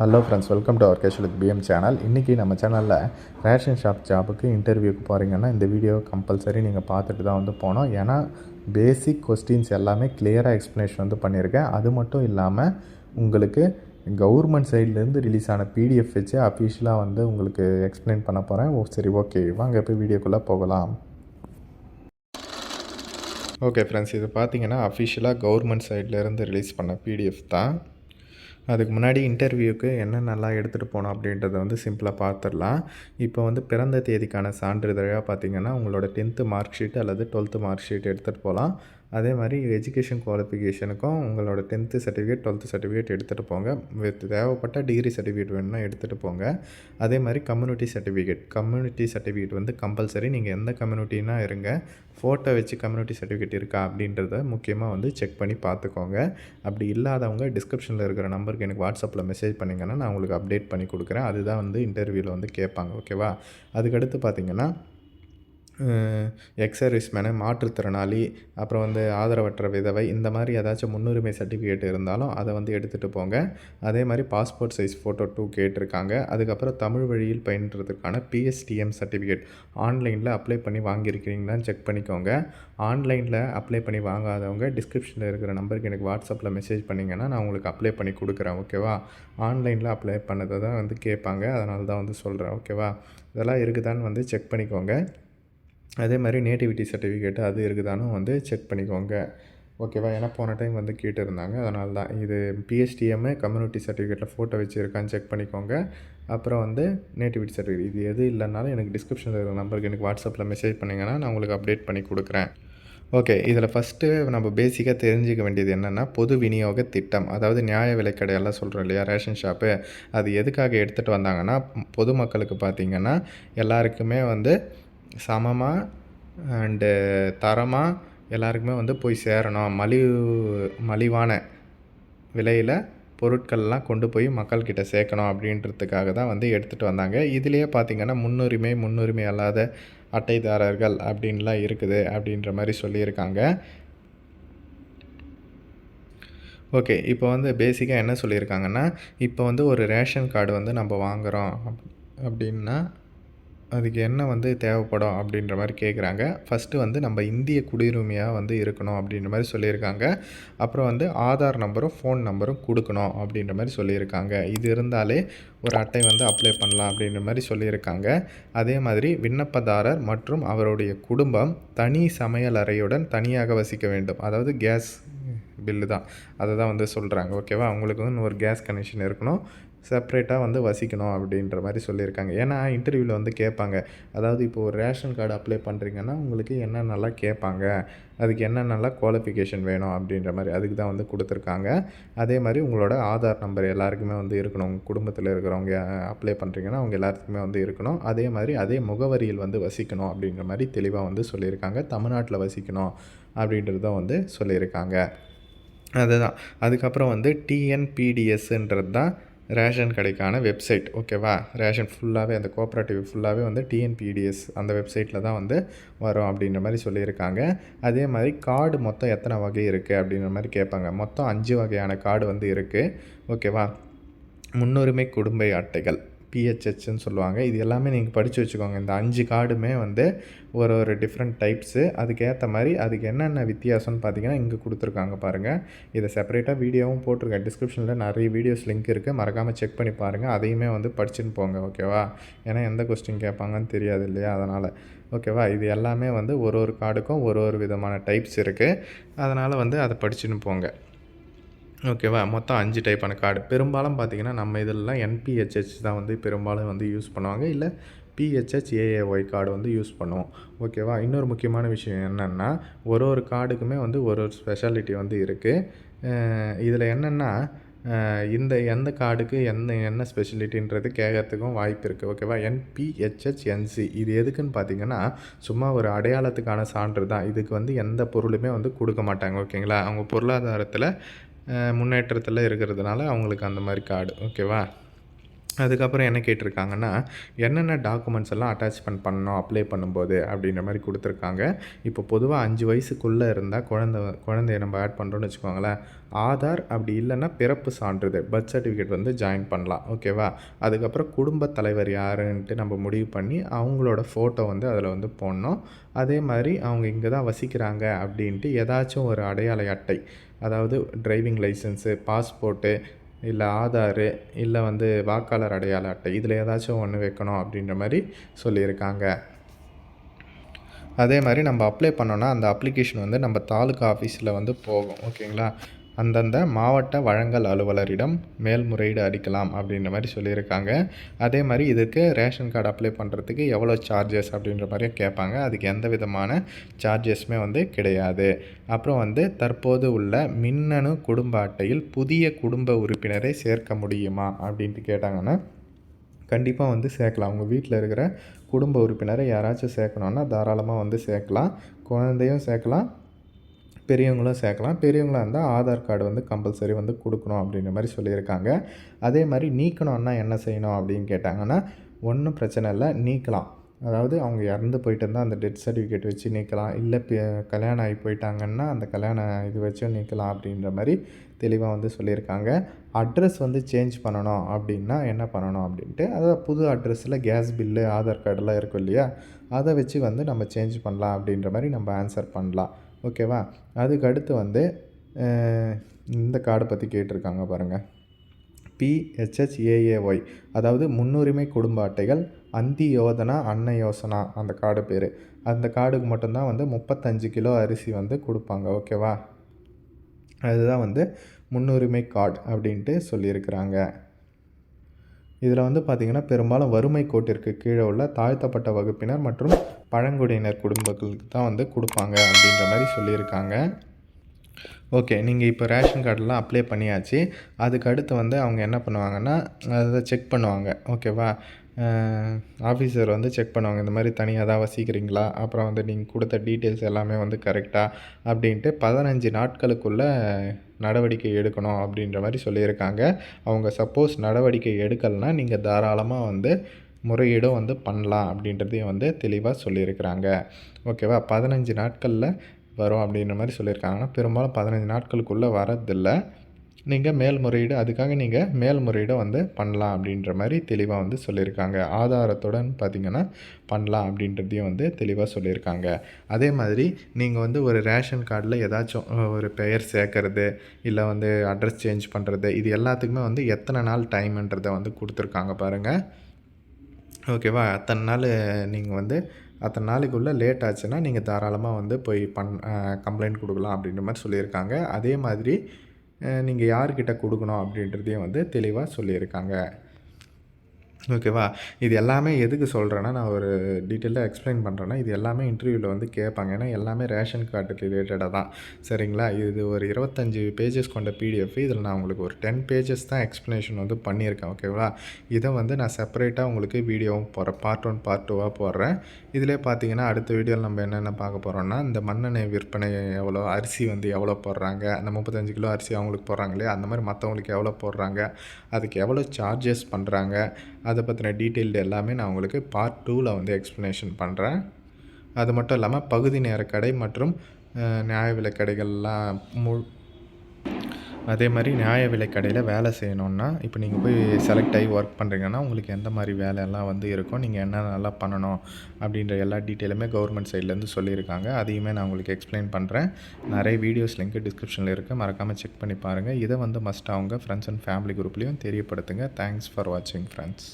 Hello friends welcome to our cash PM channel இன்றைக்கி நம்ம சேனலில் ரேஷன் ஷாப் ஜாபுக்கு இன்டர்வியூக்கு போகிறீங்கன்னா இந்த வீடியோ கம்பல்சரி நீங்கள் பார்த்துட்டு தான் வந்து போனோம் ஏன்னா பேசிக் கொஸ்டின்ஸ் எல்லாமே கிளியராக எக்ஸ்ப்ளனேஷன் வந்து பண்ணியிருக்கேன். அது மட்டும் இல்லாமல் உங்களுக்கு கவர்மெண்ட் சைட்லேருந்து ரிலீஸ் ஆன பிடிஎஃப் வச்சு அஃபிஷியலாக வந்து உங்களுக்கு எக்ஸ்பிளைன் பண்ண போகிறேன் ஓ சரி ஓகே வாங்க போய் வீடியோக்குள்ளே போகலாம். ஓகே ஃப்ரெண்ட்ஸ் இது பார்த்தீங்கன்னா அஃபிஷியலாக கவர்மெண்ட் சைட்லேருந்து ரிலீஸ் பண்ண பிடிஎஃப் தான். அதுக்கு முன்னாடி இன்டர்வியூக்கு நல்லா எடுத்துகிட்டு போனோம் அப்படின்றத வந்து சிம்பிளாக பார்த்துடலாம் இப்போ வந்து பிறந்த தேதிக்கான சான்றிதழாக பார்த்தீங்கன்னா உங்களோட டென்த்து மார்க் ஷீட் அல்லது டுவெல்த்து மார்க் ஷீட் எடுத்துகிட்டு போகலாம். அதே மாதிரி எஜுகேஷன் குவாலிஃபிகேஷனுக்கும் உங்களோட டென்த்து சர்டிஃபிகேட் டுவெல்த்து சர்டிஃபிகேட் எடுத்துகிட்டு போங்க. வித் தேவைப்பட்ட டிகிரி சர்டிஃபிகேட் வேணும்னா எடுத்துகிட்டு போங்க. அதே மாதிரி கம்யூனிட்டி சர்டிஃபிகேட் கம்யூனிட்டி சர்டிஃபிகேட் வந்து கம்பல்சரி நீங்கள் எந்த கம்யூனிட்டினா இருங்க. ஃபோட்டோ வச்சு கம்யூனிட்டி சர்டிஃபிகேட் இருக்கா அப்படின்றத முக்கியமாக வந்து செக் பண்ணி பார்த்துக்கோங்க. அப்படி இல்லாதவங்க டிஸ்கிரிப்ஷனில் இருக்கிற நம்பருக்கு எனக்கு வாட்ஸ்அப்பில் மெசேஜ் பண்ணிங்கன்னா நான் உங்களுக்கு அப்டேட் பண்ணி கொடுக்குறேன். அதுதான் வந்து இன்டர்வியூவில் வந்து கேட்பாங்க ஓகேவா அதுக்கடுத்து பார்த்தீங்கன்னா எக்ஸ் சர்வீஸ்மேனு மாற்றுத்திறனாளி அப்புறம் வந்து ஆதரவற்ற விதவை இந்த மாதிரி ஏதாச்சும் முன்னுரிமை சர்டிஃபிகேட் இருந்தாலும் அதை வந்து எடுத்துகிட்டு போங்க. அதே மாதிரி பாஸ்போர்ட் சைஸ் ஃபோட்டோ டூ கேட்டிருக்காங்க. அதுக்கப்புறம் தமிழ் வழியில் பயின்றதுக்கான பிஎஸ்டிஎம் சர்டிஃபிகேட் ஆன்லைனில் அப்ளை பண்ணி வாங்கியிருக்கிறீங்களான்னு செக் பண்ணிக்கோங்க. ஆன்லைனில் அப்ளை பண்ணி வாங்காதவங்க டிஸ்கிரிப்ஷனில் இருக்கிற நம்பருக்கு எனக்கு வாட்ஸ்அப்பில் மெசேஜ் பண்ணிங்கன்னா நான் உங்களுக்கு அப்ளை பண்ணி கொடுக்குறேன் ஓகேவா ஆன்லைனில் அப்ளை பண்ணதை தான் வந்து கேட்பாங்க. அதனால தான் வந்து சொல்கிறேன் ஓகேவா இதெல்லாம் இருக்குதான்னு வந்து செக் பண்ணிக்கோங்க. அதே மாதிரி நேட்டிவிட்டி சர்டிஃபிகேட் அது இருக்குதானும் வந்து செக் பண்ணிக்கோங்க. ஓகேவா ஏன்னா போன டைம் வந்து கேட்டிருந்தாங்க. அதனால தான் இது பிஎஸ்டிஎம்மு கம்யூனிட்டி சர்டிஃபிகேட்டில் ஃபோட்டோ வச்சுருக்கான்னு செக் பண்ணிக்கோங்க. அப்புறம் வந்து நேட்டிவிட்டி சர்டிஃபிகேட் இது எது இல்லைனாலும் எனக்கு டிஸ்கிரிப்ஷனில் இருக்கிற நம்பருக்கு எனக்கு வாட்ஸ்அப்பில் மெசேஜ் பண்ணிங்கன்னா நான் உங்களுக்கு அப்டேட் பண்ணி கொடுக்குறேன். ஓகே இதில் ஃபஸ்ட்டு நம்ம பேசிக்காக தெரிஞ்சிக்க வேண்டியது என்னென்னா பொது விநியோக திட்டம். அதாவது நியாய விலைக்கடையெல்லாம் சொல்கிறோம் இல்லையா ரேஷன் ஷாப்பு அது எதுக்காக எடுத்துகிட்டு வந்தாங்கன்னா பொதுமக்களுக்கு பார்த்திங்கன்னா எல்லாருக்குமே வந்து சமமாக அண்டு தரமாக எல்லாருக்குமே வந்து போய் சேரணும். மலிவு மலிவான விலையில் பொருட்கள்லாம் கொண்டு போய் மக்கள்கிட்ட சேர்க்கணும் அப்படின்றதுக்காக தான் வந்து எடுத்துகிட்டு வந்தாங்க. இதுலேயே பார்த்திங்கன்னா முன்னுரிமை முன்னுரிமை அல்லாத அட்டைதாரர்கள் அப்படின்லாம் இருக்குது அப்படின்ற மாதிரி சொல்லியிருக்காங்க. ஓகே இப்போ வந்து பேசிக்காக என்ன சொல்லியிருக்காங்கன்னா இப்போ வந்து ஒரு ரேஷன் கார்டு வந்து நம்ம வாங்குகிறோம் அப்படின்னா அதுக்கு என்ன வந்து தேவைப்படும் அப்படின்ற மாதிரி கேட்குறாங்க ஃபஸ்ட்டு வந்து நம்ம இந்திய குடியுரிமையாக வந்து இருக்கணும் அப்படின்ற மாதிரி சொல்லியிருக்காங்க. அப்புறம் வந்து ஆதார் நம்பரும் ஃபோன் நம்பரும் கொடுக்கணும் அப்படின்ற மாதிரி சொல்லியிருக்காங்க. இது இருந்தாலே ஒரு அட்டை வந்து அப்ளை பண்ணலாம் அப்படின்ற மாதிரி சொல்லியிருக்காங்க. அதே மாதிரி விண்ணப்பதாரர் மற்றும் அவருடைய குடும்பம் தனி சமையல் அறையுடன் தனியாக வசிக்க வேண்டும். அதாவது கேஸ் பில்லு தான். அதை தான் வந்து சொல்கிறாங்க ஓகேவா அவங்களுக்கு வந்து ஒரு கேஸ் கனெக்ஷன் இருக்கணும். செப்ரேட்டாக வந்து வசிக்கணும் அப்படின்ற மாதிரி சொல்லியிருக்காங்க. ஏன்னா இன்டர்வியூவில் வந்து கேட்பாங்க. அதாவது இப்போ ஒரு ரேஷன் கார்டு அப்ளை பண்ணுறீங்கன்னா உங்களுக்கு என்னென்னலாம் கேட்பாங்க? அதுக்கு என்னென்னலாம் குவாலிஃபிகேஷன் வேணும் அப்படின்ற மாதிரி அதுக்கு தான் வந்து கொடுத்துருக்காங்க. அதே மாதிரி உங்களோட ஆதார் நம்பர் எல்லாருக்குமே வந்து இருக்கணும். உங்கள் குடும்பத்தில் இருக்கிறவங்க அப்ளை பண்ணுறீங்கன்னா அவங்க எல்லாத்துக்குமே வந்து இருக்கணும். அதே மாதிரி அதே முகவரியில் வந்து வசிக்கணும் அப்படின்ற மாதிரி தெளிவாக வந்து சொல்லியிருக்காங்க. தமிழ்நாட்டில் வசிக்கணும் அப்படின்றத வந்து சொல்லியிருக்காங்க. அதுதான். அதுக்கப்புறம் வந்து டிஎன்பிடிஎஸ்ன்றது தான் ரேஷன் கடைக்கான வெப்சைட் ஓகேவா? ரேஷன் ஃபுல்லாகவே அந்த கோஆப்ரேட்டிவ் ஃபுல்லாகவே வந்து டிஎன்பிடிஎஸ் அந்த வெப்சைட்டில் தான் வந்து வரும் அப்படின்ற மாதிரி சொல்லியிருக்காங்க. அதே மாதிரி கார்டு மொத்தம் எத்தனை வகை இருக்குது அப்படின்ற மாதிரி கேட்பாங்க. மொத்தம் அஞ்சு வகையான கார்டு வந்து இருக்குது ஓகேவா? முன்னுரிமை குடும்ப அட்டைகள். பிஹெச்ஹெச்னு சொல்லுவாங்க. இது எல்லாமே நீங்கள் படித்து வச்சுக்கோங்க. இந்த அஞ்சு கார்டுமே வந்து ஒரு ஒரு டிஃப்ரெண்ட் டைப்ஸு அதுக்கேற்ற மாதிரி அதுக்கு என்னென்ன வித்தியாசம்னு பார்த்தீங்கன்னா இங்கே கொடுத்துருக்காங்க பாருங்கள் இதை செப்பரேட்டாக வீடியோவும் போட்டிருக்கேன். டிஸ்கிரிப்ஷனில் நிறைய வீடியோஸ் லிங்க் இருக்குது மறக்காமல் செக் பண்ணி பாருங்கள் அதையுமே வந்து படிச்சுன்னு போங்க ஓகேவா ஏன்னா எந்த கொஸ்டின் கேட்பாங்கன்னு தெரியாது இல்லையா? அதனால் ஓகேவா இது எல்லாமே வந்து ஒரு ஒரு கார்டுக்கும் ஒரு ஒரு விதமான டைப்ஸ் இருக்குது அதனால் வந்து அதை படிச்சுன்னு போங்க. ஓகேவா? மொத்தம் அஞ்சு டைப்பான கார்டு பெரும்பாலும் பார்த்திங்கன்னா நம்ம இதெல்லாம் என்பிஹெச்ஹெச் தான் வந்து பெரும்பாலும் வந்து யூஸ் பண்ணுவாங்க. இல்லை பிஹெச்ஹெச் ஏஏஒய் கார்டு வந்து யூஸ் பண்ணுவோம். ஓகேவா? இன்னொரு முக்கியமான விஷயம் என்னென்னா ஒரு ஒரு கார்டுக்குமே வந்து ஒரு ஒரு ஸ்பெஷாலிட்டி வந்து இருக்குது இதில் என்னென்னா இந்த எந்த கார்டுக்கு எந்த என்ன ஸ்பெஷலிட்டின்றது கேட்கறதுக்கும் வாய்ப்பு இருக்குது ஓகேவா? என்பிஹெச்ஹெச்என்சி இது எதுக்குன்னு பார்த்தீங்கன்னா சும்மா ஒரு அடையாளத்துக்கான சான்று தான். இதுக்கு வந்து எந்த பொருளுமே வந்து கொடுக்க மாட்டாங்க. ஓகேங்களா? அவங்க பொருளாதாரத்தில் முன்னேற்றத்தில் இருக்கிறதுனால அவங்களுக்கு அந்த மாதிரி கார்டு. ஓகேவா? அதுக்கப்புறம் என்ன கேட்டிருக்காங்கன்னா என்னென்ன டாக்குமெண்ட்ஸ் எல்லாம் அட்டாச்மெண்ட் பண்ணணும் அப்ளை பண்ணும்போது அப்படின்ற மாதிரி கொடுத்துருக்காங்க. இப்போ பொதுவாக அஞ்சு வயசுக்குள்ளே இருந்தால் குழந்த குழந்தைய நம்ம ஆட் பண்ணுறோன்னு வச்சுக்கோங்களேன் ஆதார் அப்படி இல்லைன்னா பிறப்பு சான்றிதழ் பர்த் சர்டிஃபிகேட் வந்து ஜாயின் பண்ணலாம் ஓகேவா அதுக்கப்புறம் குடும்ப தலைவர் யாருன்ட்டு நம்ம முடிவு பண்ணி அவங்களோட ஃபோட்டோ வந்து அதில் வந்து போடணும். அதே மாதிரி அவங்க இங்கே தான் வசிக்கிறாங்க அப்படின்ட்டு ஏதாச்சும் ஒரு அடையாள அட்டை அதாவது டிரைவிங் லைசன்ஸு பாஸ்போர்ட்டு இல்லை ஆதாரு இல்லை வந்து வாக்காளர் அடையாள அட்டை இதில் ஏதாச்சும் ஒன்று வைக்கணும் அப்படின்ற மாதிரி சொல்லியிருக்காங்க. அதே மாதிரி நம்ம அப்ளை பண்ணோன்னா அந்த அப்ளிகேஷன் வந்து நம்ம தாலுக்கா ஆஃபீஸில் வந்து போகும். ஓகேங்களா? அந்தந்த மாவட்ட வழங்கல் அலுவலரிடம் மேல்முறையீடு அளிக்கலாம் அப்படின்ற மாதிரி சொல்லியிருக்காங்க. அதே மாதிரி இதுக்கு ரேஷன் கார்டு அப்ளை பண்ணுறதுக்கு எவ்வளோ சார்ஜஸ் அப்படின்ற மாதிரியும் கேட்பாங்க. அதுக்கு எந்த விதமான சார்ஜஸுமே வந்து கிடையாது. அப்புறம் வந்து தற்போது உள்ள மின்னணு குடும்ப அட்டையில் புதிய குடும்ப உறுப்பினரை சேர்க்க முடியுமா அப்படின்ட்டு கேட்டாங்கன்னா கண்டிப்பாக வந்து சேர்க்கலாம். உங்கள் வீட்டில் இருக்கிற குடும்ப உறுப்பினரை யாராச்சும் சேர்க்கணுன்னா தாராளமாக வந்து சேர்க்கலாம். குழந்தையும் சேர்க்கலாம். பெரியவங்களும் சேர்க்கலாம். பெரியவங்களாக இருந்தால் ஆதார் கார்டு வந்து கம்பல்சரி வந்து கொடுக்கணும் அப்படின்ற மாதிரி சொல்லியிருக்காங்க. அதே மாதிரி நீக்கணும்னா என்ன செய்யணும் அப்படின்னு கேட்டாங்கன்னா ஒன்றும் பிரச்சனை இல்லை நீக்கலாம். அதாவது அவங்க இறந்து போயிட்டு இருந்தால் அந்த டெத் சர்டிஃபிகேட் வச்சு நீக்கலாம். இல்லை கல்யாணம் ஆகி போயிட்டாங்கன்னா அந்த கல்யாணம் இது வச்சும் நீக்கலாம் அப்படின்ற மாதிரி தெளிவாக வந்து சொல்லியிருக்காங்க. அட்ரஸ் வந்து சேஞ்ச் பண்ணணும் அப்படின்னா என்ன பண்ணணும் அப்படின்ட்டு அதாவது புது அட்ரஸில் கேஸ் பில்லு ஆதார் கார்டெல்லாம் இருக்கும் இல்லையா? அதை வச்சு வந்து நம்ம சேஞ்ச் பண்ணலாம் அப்படின்ற மாதிரி நம்ம ஆன்சர் பண்ணலாம். ஓகேவா? அதுக்கு அடுத்து வந்து இந்த கார்டை பற்றி கேட்டிருக்காங்க பாருங்கள் பிஹெச்ஹெச்ஏஏஒய் அதாவது முன்னுரிமை குடும்ப அட்டைகள் அந்தி யோதனா அன்ன யோசனா அந்த கார்டு பேர். அந்த கார்டுக்கு மட்டும்தான் வந்து முப்பத்தஞ்சு கிலோ அரிசி வந்து கொடுப்பாங்க ஓகேவா? அதுதான் வந்து முன்னுரிமை கார்டு அப்படின்ட்டு சொல்லியிருக்கிறாங்க. இதில் வந்து பார்த்திங்கன்னா பெரும்பாலும் வறுமை கோட்டிற்கு கீழே உள்ள தாழ்த்தப்பட்ட வகுப்பினர் மற்றும் பழங்குடியினர் குடும்பங்களுக்கு தான் வந்து கொடுப்பாங்க அப்படின்ற மாதிரி சொல்லியிருக்காங்க. ஓகே நீங்கள் இப்போ ரேஷன் கார்டெலாம் அப்ளை பண்ணியாச்சு. அதுக்கு அடுத்து வந்து அவங்க என்ன பண்ணுவாங்கன்னா அதை செக் பண்ணுவாங்க. ஓகேவா? ஆஃபீஸர் வந்து செக் பண்ணுவாங்க இந்த மாதிரி தனியாக தான் வசிக்கிறீங்களா? அப்புறம் வந்து நீங்கள் கொடுத்த டீட்டெயில்ஸ் எல்லாமே வந்து கரெக்டாக அப்படின்ட்டு பதினஞ்சு நாட்களுக்குள்ளே நடவடிக்கை எடுக்கணும் அப்படின்ற மாதிரி சொல்லியிருக்காங்க. அவங்க சப்போஸ் நடவடிக்கை எடுக்கலைன்னா நீங்கள் தாராளமாக வந்து முறையீடும் வந்து பண்ணலாம் அப்படின்றதையும் வந்து தெளிவாக சொல்லியிருக்கிறாங்க. ஓகேவா? பதினஞ்சு நாட்களில் வரும் அப்படின்ற மாதிரி சொல்லியிருக்காங்கன்னா பெரும்பாலும் பதினஞ்சு நாட்களுக்குள்ளே வரதில்லை. நீங்கள் மேல்முறையீடு அதுக்காக நீங்கள் மேல்முறையீடை வந்து பண்ணலாம் அப்படின்ற மாதிரி தெளிவாக வந்து சொல்லியிருக்காங்க. ஆதாரத்துடன் பார்த்திங்கன்னா பண்ணலாம் அப்படின்றதையும் வந்து தெளிவாக சொல்லியிருக்காங்க. அதே மாதிரி நீங்கள் வந்து ஒரு ரேஷன் கார்டில் ஏதாச்சும் ஒரு பெயர் சேர்க்கறது இல்லை வந்து அட்ரஸ் சேஞ்ச் பண்ணுறது இது எல்லாத்துக்குமே வந்து எத்தனை நாள் டைம்ன்றதை வந்து கொடுத்துருக்காங்க பாருங்கள் ஓகேவா? அத்தனை நாள் நீங்கள் வந்து அத்தனை நாளைக்குள்ளே லேட் ஆச்சுன்னா நீங்கள் தாராளமாக வந்து போய் பண் கம்ப்ளைண்ட் கொடுக்கலாம் அப்படின்ற மாதிரி சொல்லியிருக்காங்க. அதே மாதிரி நீங்கள் யார்கிட்ட கொடுக்கணும் அப்படின்றதையும் வந்து தெளிவாக சொல்லியிருக்காங்க. ஓகேவா இது எல்லாமே எதுக்கு சொல்கிறேன்னா நான் ஒரு டீட்டெயிலாக எக்ஸ்பிளைன் பண்ணுறேன்னா இது எல்லாமே இன்டர்வியூவில் வந்து கேட்பாங்க. ஏன்னா எல்லாமே ரேஷன் கார்டு ரிலேட்டடாக தான். சரிங்களா? இது ஒரு இருபத்தஞ்சி பேஜஸ் கொண்ட பிடிஎஃப் இதில் நான் உங்களுக்கு ஒரு டென் பேஜஸ் தான் எக்ஸ்ப்ளனேஷன் வந்து பண்ணியிருக்கேன் ஓகேவா இதை வந்து நான் செப்பரேட்டாக உங்களுக்கு வீடியோவும் போடுறேன். பார்ட் ஒன் பார்ட் டூவாக போடுறேன். இதிலே பார்த்தீங்கன்னா அடுத்த வீடியோவில் நம்ம என்னென்ன பார்க்க போகிறோம்னா இந்த மண்ணெண்ணெய் விற்பனை எவ்வளோ அரிசி வந்து எவ்வளோ போடுறாங்க? அந்த முப்பத்தஞ்சு கிலோ அரிசி அவங்களுக்கு போடுறாங்க இல்லையா? அந்த மாதிரி மற்றவங்களுக்கு எவ்வளோ போடுறாங்க? அதுக்கு எவ்வளோ சார்ஜஸ் பண்ணுறாங்க அது அதை பற்றின டீட்டெயில்டு எல்லாமே நான் உங்களுக்கு பார்ட் டூவில் வந்து எக்ஸ்ப்ளனேஷன் பண்ணுறேன் அது மட்டும் இல்லாமல் பகுதி நேர கடை மற்றும் நியாய விலை கடைகள்லாம் மு அதே மாதிரி நியாய விலை கடையில் வேலை செய்யணுன்னா இப்போ நீங்கள் போய் செலக்ட் ஆகி ஒர்க் பண்ணுறீங்கன்னா உங்களுக்கு எந்த மாதிரி வேலையெல்லாம் வந்து இருக்கும் நீங்கள் என்ன நல்லா பண்ணணும் அப்படின்ற எல்லா டீட்டெயிலுமே கவர்மெண்ட் சைட்லேருந்து சொல்லியிருக்காங்க. அதையுமே நான் உங்களுக்கு எக்ஸ்பிளைன் பண்ணுறேன் நிறைய வீடியோஸ் லிங்க் டிஸ்கிரிப்ஷனில் இருக்குது மறக்காமல் செக் பண்ணி பாருங்கள் இதை வந்து மஸ்ட் அவங்க ஃப்ரெண்ட்ஸ் அண்ட் ஃபேமிலி குரூப்லேயும் தெரியப்படுத்துங்க. தேங்க்ஸ் ஃபார் வாட்சிங் ஃப்ரெண்ட்ஸ்